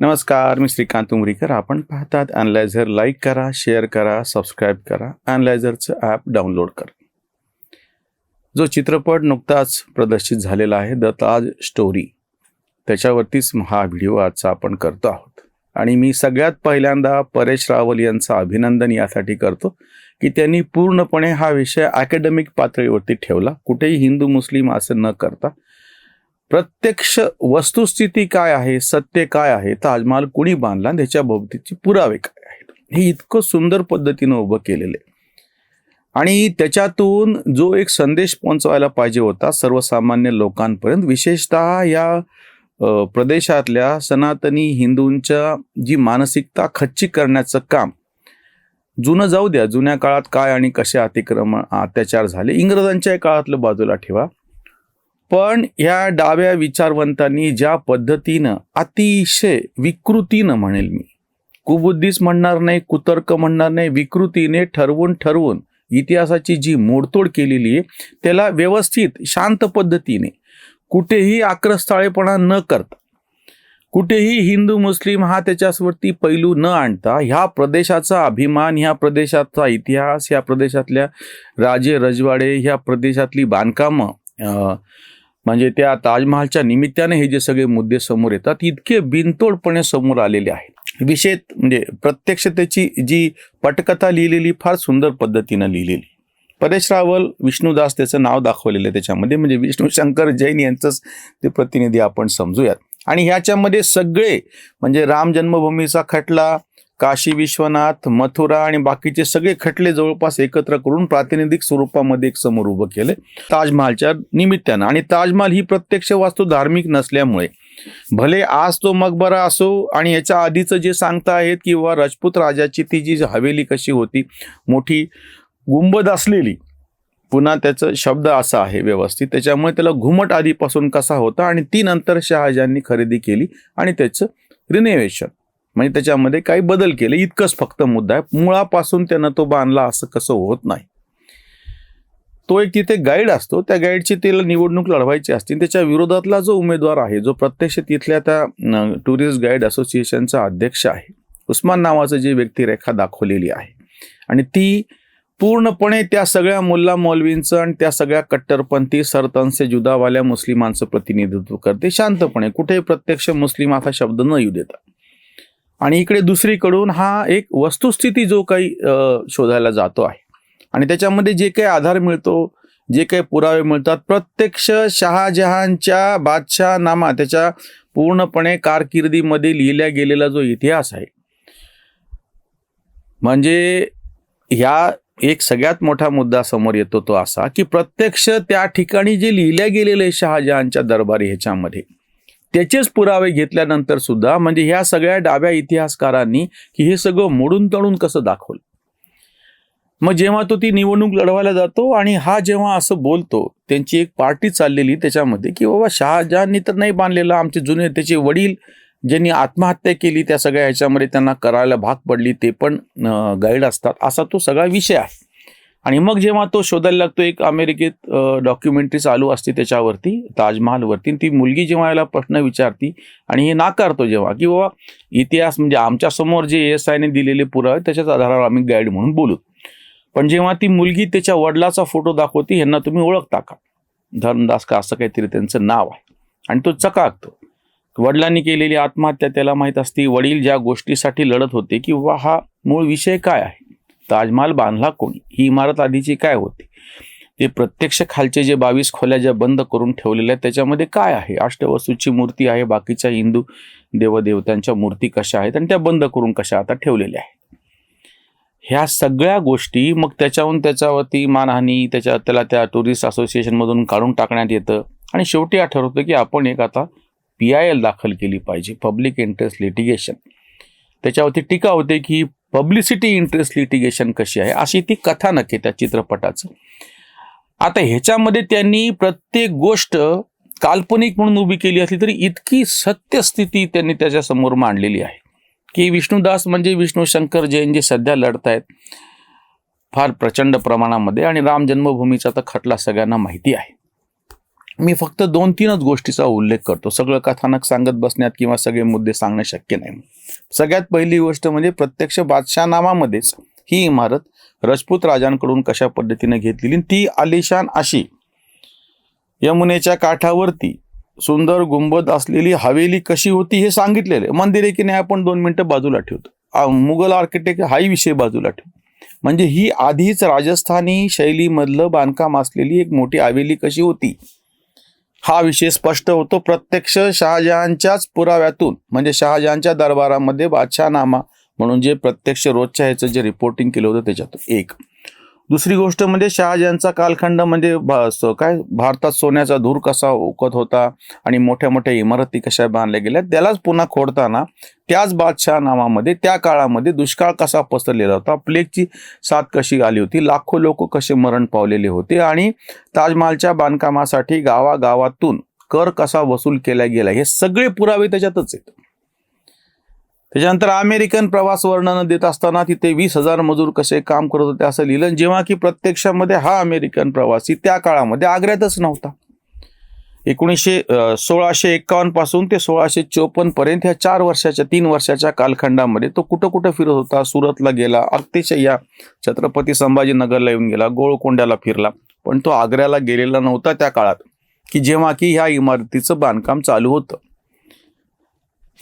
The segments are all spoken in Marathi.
नमस्कार मी श्रीकांत उमरीकर. आपण पाहतात अनलायझर लाईक करा शेअर करा सबस्क्राईब करा. अनलायझरचं ॲप डाउनलोड करा. जो चित्रपट नुकताच प्रदर्शित झालेला आहे द ताज स्टोरी त्याच्यावरतीच हा व्हिडिओ आजचा आपण करतो आहोत. आणि मी सगळ्यात पहिल्यांदा परेश रावल यांचं अभिनंदन यासाठी करतो की त्यांनी पूर्णपणे हा विषय अकॅडमिक पातळीवरती ठेवला. कुठेही हिंदू मुस्लिम असं न करता प्रत्यक्ष वस्तुस्थिती काय आहे? सत्य काय आहे? ताजमहाल कुणी बांधला? त्याच्या भोवतीचे पुरावे काय आहेत? हे इतकं सुंदर पद्धतीनं उभं केलेलं आहे. आणि त्याच्यातून जो एक संदेश पोहोचवायला पाहिजे होता सर्वसामान्य लोकांपर्यंत विशेषतः या प्रदेशातल्या सनातनी हिंदूंच्या जी मानसिकता खच्ची करण्याचं काम जुनं जाऊ द्या. जुन्या काळात काय आणि कसे अतिक्रमण अत्याचार झाले? इंग्रजांच्या काळातलं बाजूला ठेवा. पण ह्या डाव्या विचारवंतांनी ज्या पद्धतीनं अतिशय विकृतीनं म्हणेल मी कुबुद्धीच म्हणणार नाही कुतर्क म्हणणार नाही विकृतीने ठरवून ठरवून इतिहासाची जी मोडतोड केलेली आहे त्याला व्यवस्थित शांत पद्धतीने कुठेही आक्रस्थाळेपणा न करता कुठेही हिंदू मुस्लिम हा त्याच्यावरती पैलू न आणता ह्या प्रदेशाचा अभिमान ह्या प्रदेशाचा इतिहास ह्या प्रदेशातल्या राजे रजवाडे ह्या प्रदेशातली बांधकामं अं, म्हणजे त्या ताजमहालच्या निमित्ताने हे जे सगळे मुद्दे समोर येतात इतके बिनतोडपणे समोर आलेले आहेत. विशेष म्हणजे प्रत्यक्ष त्याची जी पटकथा लिहिलेली फार सुंदर पद्धतीनं लिहिलेली. परेश रावल विष्णुदास त्याचं नाव दाखवलेलं आहे त्याच्यामध्ये. म्हणजे विष्णू शंकर जैन यांचंच ते प्रतिनिधी आपण समजूयात. आणि ह्याच्यामध्ये सगळे म्हणजे राम जन्मभूमीचा खटला काशी विश्वनाथ मथुरा आणि बाकीचे सगळे खटले जवळपास एकत्र करून प्रातिनिधिक स्वरूपामध्ये एक समोर उभं केले. ताजमहालच्या निमित्तानं. आणि ताजमहाल ही प्रत्यक्ष वास्तू धार्मिक नसल्यामुळे. भले आज तो मकबरा असो आणि याच्या आधीचं जे सांगता आहेत किंवा राजपूत राजाची ती जी हवेली कशी होती मोठी गुंबद असलेली पुन्हा त्याचं शब्द असा आहे व्यवस्थित. त्याच्यामुळे त्याला घुमट आधीपासून कसा होता आणि ती नंतर शहाजहाननी खरेदी केली आणि त्याचं रिनेव्हेशन म्हणजे त्याच्यामध्ये काही बदल केले. इतकंच फक्त मुद्दा आहे. मुळापासून त्यानं तो बांधला असं कसं होत नाही. तो एक तिथे गाईड असतो. त्या गाईडची तिला निवडणूक लढवायची असते. त्याच्या विरोधातला जो उमेदवार आहे जो प्रत्यक्ष तिथल्या त्या टुरिस्ट गाईड असोसिएशनचा अध्यक्ष आहे उस्मान नावाचं जी व्यक्तिरेखा दाखवलेली आहे. आणि ती पूर्णपणे त्या सगळ्या मुल्ला मौलवींचं आणि त्या सगळ्या कट्टरपंथी सरतनसे जुदावाल्या मुस्लिमांचं प्रतिनिधित्व करते. शांतपणे. कुठेही प्रत्यक्ष मुस्लिम असा शब्द न येऊ देता. आणि इकडे दुसरीकडून हा एक वस्तुस्थिती जो काही शोधायला जातो आहे. आणि त्याच्यामध्ये जे काही आधार मिळतो जे काही पुरावे मिळतात प्रत्यक्ष शहाजहानच्या बादशाहनामा त्याच्या पूर्णपणे कारकिर्दीमध्ये लिहिल्या गेलेला जो इतिहास आहे. म्हणजे ह्या एक सगळ्यात मोठा मुद्दा समोर येतो तो असा की प्रत्यक्ष त्या ठिकाणी जे लिहिल्या गेलेले आहे शहाजहानच्या दरबारी ह्याच्यामध्ये त्याचेच पुरावे घेतल्यानंतर सुद्धा म्हणजे ह्या सगळ्या डाव्या इतिहासकारांनी की हे सगळं मोडून तळून कसं दाखवलं? मग जेव्हा तो ती निवडणूक लढवायला जातो आणि हा जेव्हा असं बोलतो त्यांची एक पार्टी चाललेली त्याच्यामध्ये की बाबा शहाजहाननी तर नाही बांधलेलं आमचे जुने त्याचे वडील ज्यांनी आत्महत्या केली त्या सगळ्या ह्याच्यामध्ये त्यांना करायला भाग पडली ते पण गाईड असतात. असा तो सगळा विषय आहे. आणि मग जेव्हा तो शोधायला लागतो एक अमेरिकेत डॉक्युमेंटरी चालू असते त्याच्यावरती ताजमहालवरती. आणि ती मुलगी जेव्हा याला प्रश्न विचारती आणि हे नाकारतो जेव्हा की बाबा इतिहास म्हणजे आमच्यासमोर जे एस आयने दिलेले पुरावे त्याच्याच आधारावर आम्ही गाईड म्हणून बोलू. पण जेव्हा ती मुलगी त्याच्या वडिलाचा फोटो दाखवते यांना तुम्ही ओळखता का? धर्मदास का असं काहीतरी त्यांचं नाव आहे. आणि तो चकाकतो. वडिलांनी केलेली आत्महत्या त्याला माहीत असते वडील ज्या गोष्टीसाठी लढत होते की वा हा मूळ विषय काय आहे? ताजमहाल बांधला कोणी? ही इमारत आधीची काय होती? ते प्रत्यक्ष खालचे जे बावीस खोल्या ज्या बंद करून ठेवलेल्या आहेत त्याच्यामध्ये काय आहे? अष्टवस्तूची मूर्ती आहे बाकीच्या हिंदू देवदेवतांच्या मूर्ती कशा आहेत आणि त्या बंद करून कशा आता ठेवलेल्या आहेत? ह्या सगळ्या गोष्टी मग त्याच्याहून त्याच्यावरती मानहानी त्याच्या त्याला त्या टुरिस्ट असोसिएशनमधून काढून टाकण्यात येतं. आणि शेवटी हा ठरवतं की आपण एक आता पी आय एल दाखल केली पाहिजे पब्लिक इंटरेस्ट लिटिगेशन त्याच्यावरती टीका होते की पब्लिसिटी इंटरेस्ट लिटिगेशन कशी आहे? अशी ती कथानक आहे त्या चित्रपटाचं. आता ह्याच्यामध्ये त्यांनी प्रत्येक गोष्ट काल्पनिक म्हणून उभी केली असली तरी इतकी सत्यस्थिती त्यांनी त्याच्यासमोर मांडलेली आहे. की विष्णुदास म्हणजे विष्णू शंकर जैन जे सध्या लढत आहेत फार प्रचंड प्रमाणामध्ये आणि राम जन्मभूमीचा तर खटला सगळ्यांना माहिती आहे. मी फक्त दोन तीनच गोष्टीचा उल्लेख करतो. सगळं कथानक सांगत बसण्यात किंवा सगळे मुद्दे सांगणे शक्य नाही सगळ्यात पहिली गोष्ट म्हणजे प्रत्यक्ष बादशाहनामामध्येच ही इमारत राजपूत राजांकडून कशा पद्धतीने घेतलेली ती आलिशान अशी. यमुनेच्या काठावरती सुंदर गुंबद असलेली हवेली कशी होती हे सांगितलेलं आहे. मंदिर आहे की नाही आपण दोन मिनटं बाजूला ठेवतो. मुघल आर्किटेक्ट हाही विषय बाजूला ठेवतो. म्हणजे ही आधीच राजस्थानी शैलीमधलं बांधकाम असलेली एक मोठी हवेली कशी होती? हा विषय स्पष्ट होतो. प्रत्यक्ष शहाजहानच्याच पुराव्यातून म्हणजे शहाजहानच्या दरबारामध्ये बादशाहनामा म्हणून जे प्रत्यक्ष रोजच्या ह्याचं जे रिपोर्टिंग केलं होतं त्याच्यातून. एक. दुसरी गोष्ट म्हणजे शहाजहानचा कालखंड म्हणजे भा- काय? भारतात सोन्याचा धूर कसा ओकत होता आणि मोठ्या मोठ्या इमारती कशा बांधल्या गेल्या त्यालाच पुन्हा खोडताना त्याच बादशाह नामामध्ये त्या काळामध्ये दुष्काळ कसा पसरलेला होता प्लेगची साथ कशी आली होती लाखो लोक कसे मरण पावलेले होते आणि ताजमहालच्या बांधकामासाठी गावागावातून कर कसा वसूल केला गेला हे सगळे पुरावे त्याच्यातच आहेत. त्याच्यानंतर अमेरिकन प्रवास वर्णन देत असताना तिथे वीस हजार मजूर कसे काम करत होते असं लिहिलं. जेव्हा की प्रत्यक्षामध्ये हा अमेरिकन प्रवासी त्या काळामध्ये आग्र्यातच नव्हता. एकोणीसशे सोळाशे एक्कावन्नपासून ते सोळाशे चोपन्न पर्यंत ह्या चार वर्षाच्या तीन वर्षाच्या कालखंडामध्ये तो कुठं कुठं फिरत होता सुरतला गेला अतिशय या छत्रपती संभाजीनगरला येऊन गेला गोळकोंड्याला फिरला. पण तो आग्र्याला गेलेला नव्हता त्या काळात की जेव्हा की ह्या इमारतीचं बांधकाम चालू होतं.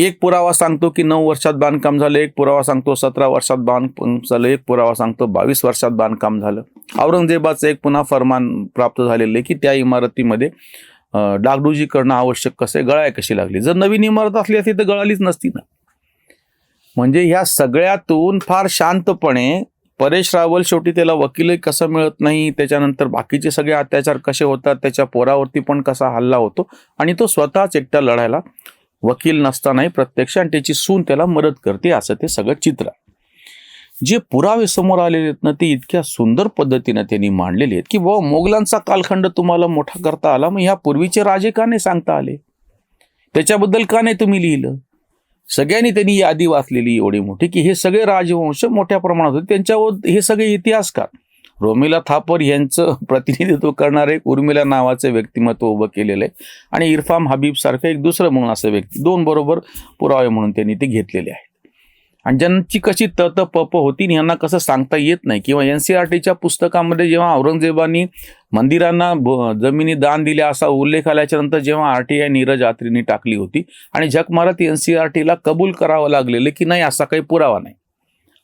एक पुरावा सांगतो की नऊ वर्षात बांधकाम झालं एक पुरावा सांगतो सतरा वर्षात बांधकाम झालं एक पुरावा सांगतो बावीस वर्षात बांधकाम झालं. औरंगजेबाचं एक पुन्हा फरमान प्राप्त झालेलं आहे की त्या इमारतीमध्ये डागडुजी करणं आवश्यक कसं गळाय कशी लागली? जर नवीन इमारत असली असती तर गळालीच नसती ना. म्हणजे ह्या सगळ्यातून फार शांतपणे परेश रावल शेवटी त्याला वकीलही कसं मिळत नाही त्याच्यानंतर बाकीचे सगळे अत्याचार कसे होतात त्याच्या पोरावरती पण कसा हल्ला होतो आणि तो स्वतःच एकटा लढायला वकील नसतानाही प्रत्यक्ष आणि त्याची सून त्याला मदत करते असं ते सगळं चित्र जे पुरावे समोर आलेले आहेत ना ते इतक्या सुंदर पद्धतीने त्यांनी मांडलेले आहेत की बाबा मोगलांचा कालखंड तुम्हाला मोठा करता आला? मग ह्या पूर्वीचे राजे का नाही सांगता आले? त्याच्याबद्दल का नाही तुम्ही लिहिलं? सगळ्यांनी त्यांनी यादी वाचलेली एवढी मोठी की हे सगळे राजवंश मोठ्या प्रमाणात होते. त्यांच्यावर हे सगळे इतिहासकार रोमिला थापर यांचं प्रतिनिधित्व करणारे एक उर्मिला नावाचं व्यक्तिमत्व उभं केलेलं आहे. आणि इरफाम हबीब सारखं एक दुसरं म्हणून असं व्यक्ती दोन बरोबर पुरावे म्हणून त्यांनी ते घेतलेले आहेत. आणि ज्यांची कशी तत पप होती यांना कसं सांगता येत नाही किंवा एन सी आर टीच्या पुस्तकामध्ये जेव्हा औरंगजेबानी मंदिरांना ब- जमिनी दान दिल्या असा उल्लेख आल्याच्यानंतर जेव्हा आर टी आय नीरज आत्रींनी टाकली होती आणि जगमारत एन सी आर टीला कबूल करावं लागलेलं की नाही असा काही पुरावा नाही.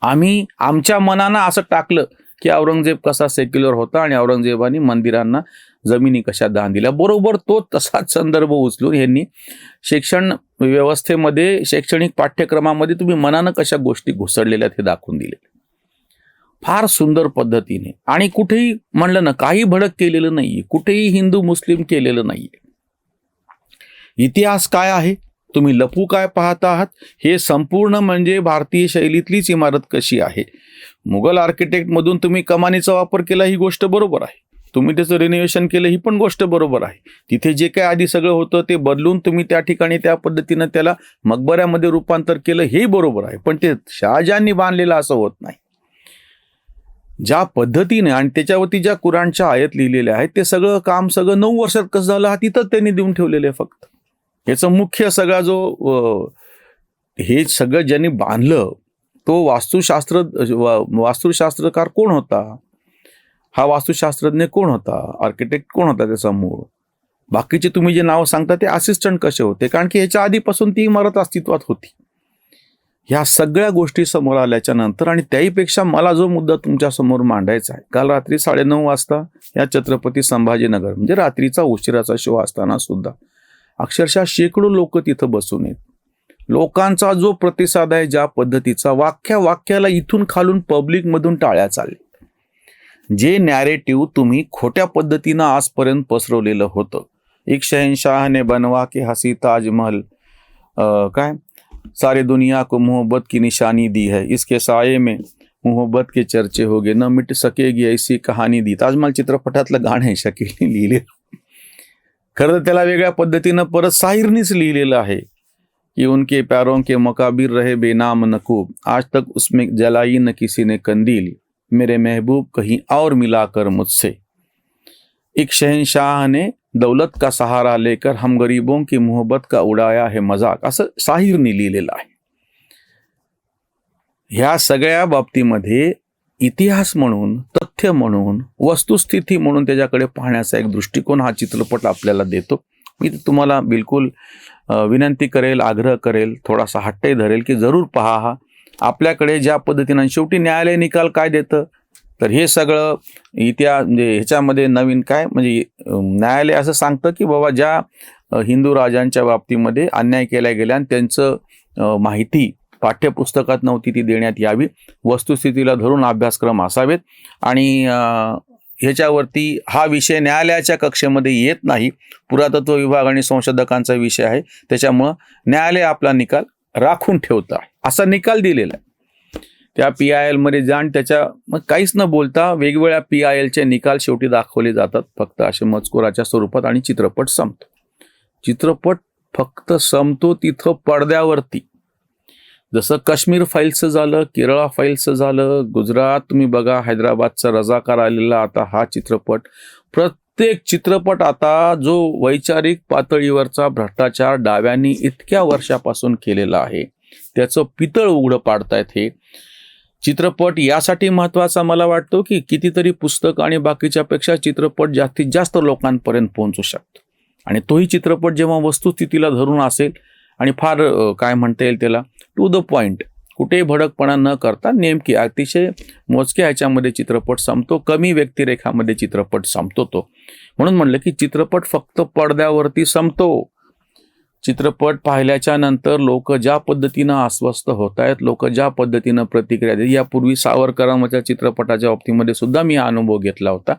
आम्ही आमच्या मनानं असं टाकलं की औरंगजेब कसा सेक्युलर होता आणि औरंगजेबाने मंदिरांना जमिनी कशा दान दिल्या. बरोबर तो तसाच संदर्भ उचलून यांनी शिक्षण व्यवस्थेमध्ये शैक्षणिक पाठ्यक्रमामध्ये तुम्ही मनानं कशा गोष्टी घुसडलेल्या हे दाखवून दिले. फार सुंदर पद्धतीने. आणि कुठेही म्हणलं ना काही भडक केलेलं नाहीये. कुठेही हिंदू मुस्लिम केलेलं नाहीये. इतिहास काय आहे? तुम्ही लपू काय पाहत आहात? हे संपूर्ण म्हणजे भारतीय शैलीतलीच इमारत कशी आहे? मुघल आर्किटेक्टमधून तुम्ही कमानीचा वापर केला ही गोष्ट बरोबर आहे. तुम्ही त्याचं रिनोव्हेशन केलं ही पण गोष्ट बरोबर आहे. तिथे जे काय आधी सगळं होतं ते बदलून तुम्ही त्या ठिकाणी त्या पद्धतीनं त्याला मकबऱ्यामध्ये रूपांतर केलं हेही बरोबर आहे. पण ते शहाजहांनी बांधलेलं असं होत नाही. ज्या पद्धतीने आणि त्याच्यावरती ज्या कुराणच्या आयत लिहिलेल्या आहेत ते सगळं काम सगळं नऊ वर्षात कसं झालं हा तिथंच त्यांनी देऊन ठेवलेलं आहे फक्त. याचं मुख्य सगळा जो हे सगळं ज्यांनी बांधलं तो वास्तुशास्त्र वास्तुशास्त्रकार कोण होता? हा वास्तुशास्त्रज्ञ कोण होता? आर्किटेक्ट कोण होता त्याचा मूळ? बाकीचे तुम्ही जे नाव सांगता ते असिस्टंट कसे होते? कारण की ह्याच्या आधीपासून ती इमारत अस्तित्वात होती. ह्या सगळ्या गोष्टी समोर आल्याच्यानंतर आणि त्याहीपेक्षा मला जो मुद्दा तुमच्यासमोर मांडायचा आहे काल रात्री साडेनऊ वाजता या छत्रपती संभाजीनगर म्हणजे रात्रीचा उशिराचा शो असताना सुद्धा अक्षरशः शेकडो लोक तिथं बसून आहेत. लोकांचा जो प्रतिसाद आहे ज्या पद्धतीचा वाक्या वाक्याला इथून खालून पब्लिकमधून टाळ्या चालल्या. जे नॅरेटिव्ह तुम्ही खोट्या पद्धतीनं आजपर्यंत पसरवलेलं होतं. एक शहनशाहने बनवा के हसी ताजमहल अं, काय? सारे दुनिया को मोहब्बत की निशानी दी है. इसके साये में मोहब्बत के चर्चे हो गए. न मिट सकेगी ऐसी कहाणी दी. ताजमहल चित्रपटातलं गाणं शकीलने लिहिले खरं तर त्याला वेगळ्या पद्धतीनं परत साहिरनीच लिहिलेलं आहे. कि उनके पैरों के मकाबिर रहे बेनाम नकूब. आज तक उसमें जलाई न किसी ने कंदील. मेरे महबूब कहीं और मिलाकर मुझसे. एक शहनशाह ने दौलत का सहारा लेकर हम गरीबों की मोहब्बत का उडाया है मज़ाक. असं शाहीरनी लिहिलेलं आहे. ह्या सगळ्या बाबतीमध्ये इतिहास म्हणून तथ्य म्हणून वस्तुस्थिती म्हणून त्याच्याकडे पाहण्याचा एक दृष्टिकोन हा चित्रपट आपल्याला देतो. मी तुम्हाला बिलकुल विनंती करेल आग्रह करेल थोडासा हट्टही धरेल की जरूर पहा हा. आपल्याकडे ज्या पद्धतीनं शेवटी न्यायालय निकाल काय देतं? तर हे सगळं इतिहास म्हणजे ह्याच्यामध्ये नवीन काय? म्हणजे न्यायालय असं सांगतं की बाबा ज्या हिंदू राजांच्या बाबतीमध्ये अन्याय केला गेला आणि त्यांचं माहिती पाठ्यपुस्तकात नव्हती ती देण्यात यावी. वस्तुस्थितीला धरून अभ्यासक्रम असावेत. आणि ह्याच्यावरती हा विषय न्यायालयाच्या कक्षेमध्ये येत नाही. पुरातत्व विभाग आणि संशोधकांचा विषय आहे. त्याच्यामुळं न्यायालय आपला निकाल राखून ठेवतं. असा निकाल दिलेला आहे. त्या पी आय एलमध्ये जाण त्याच्या मग काहीच न बोलता वेगवेगळ्या पी आय एलचे निकाल शेवटी दाखवले जातात. फक्त असे मजकुराच्या स्वरूपात आणि चित्रपट संपतो. चित्रपट फक्त संपतो तिथं पडद्यावरती. जसं काश्मीर फाईल्सचं झालं केरळा फाईल्सचं झालं गुजरात तुम्ही बघा हैदराबादचा रजाकार आलेला आता हा चित्रपट. प्रत्येक चित्रपट आता जो वैचारिक पातळीवरचा भ्रष्टाचार डाव्यांनी इतक्या वर्षापासून केलेला आहे त्याचं पितळ उघडं पाडतायत हे. चित्रपट यासाठी महत्त्वाचा मला वाटतो की कितीतरी पुस्तक आणि बाकीच्यापेक्षा चित्रपट जास्तीत जास्त लोकांपर्यंत पोहोचू शकतो. आणि तोही चित्रपट जेव्हा वस्तुस्थितीला धरून असेल आणि फार काय म्हणता येईल त्याला? टू द पॉइंट कुठेही भडकपणा न करता नेमकी अतिशय मोजक्या ह्याच्यामध्ये चित्रपट संपतो कमी व्यक्तिरेखामध्ये चित्रपट संपतो तो. म्हणून म्हणलं की चित्रपट फक्त पडद्यावरती संपतो. चित्रपट पाहिल्याच्या नंतर लोक ज्या पद्धतीनं अस्वस्थ होत आहेत लोक ज्या पद्धतीनं प्रतिक्रिया देत यापूर्वी सावरकरांच्या चित्रपटाच्या बाबतीमध्ये सुद्धा मी अनुभव घेतला होता.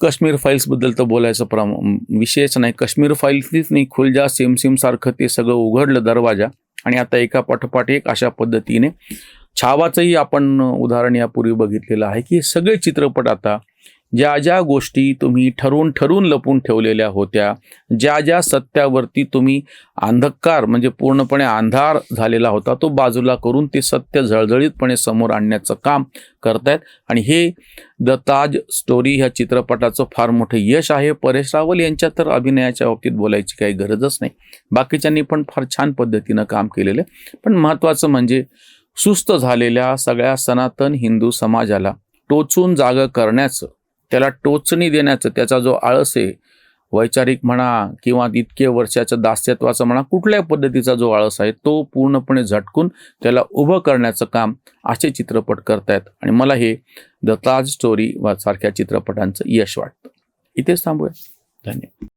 काश्मीर फाईल्सबद्दल तर बोलायचं प्रम विशेष नाही. काश्मीर फाईल्सनीच नाही खुलजा सिम सारखं ते सगळं उघडलं दरवाजा. आणि आता एका पाठोपाठ एक अशा पद्धतीने छावाचंही आपण उदाहरण यापूर्वी बघितलेलं आहे की सगळे चित्रपट आता ज्या ज्या गोष्टी तुम्ही ठरवून ठरवून लपून ठेवलेल्या होत्या ज्या ज्या सत्यावरती तुम्ही अंधकार म्हणजे पूर्णपणे अंधार झालेला होता तो बाजूला करून ते सत्य झळझळीतपणे समोर आणण्याचं काम करतायत. आणि हे द ताज स्टोरी ह्या चित्रपटाचं फार मोठं यश आहे. परेश रावल यांच्या तर अभिनयाच्या बाबतीत बोलायची काही गरजच नाही. बाकीच्यांनी पण फार छान पद्धतीनं काम केलेलं आहे. पण महत्त्वाचं म्हणजे सुस्त झालेल्या सगळ्या सनातन हिंदू समाजाला टोचून जागं करण्याचं त्याला टोचणी देण्याचं त्याचा जो आळस आहे वैचारिक म्हणा किंवा इतके वर्षाच्या दास्यत्वाचा म्हणा कुठल्याही पद्धतीचा जो आळस आहे तो पूर्णपणे झटकून त्याला उभं करण्याचं काम असे चित्रपट करतायत. आणि मला हे द ताज स्टोरी वा सारख्या चित्रपटांचं यश वाटतं. इथेच थांबूया. धन्यवाद.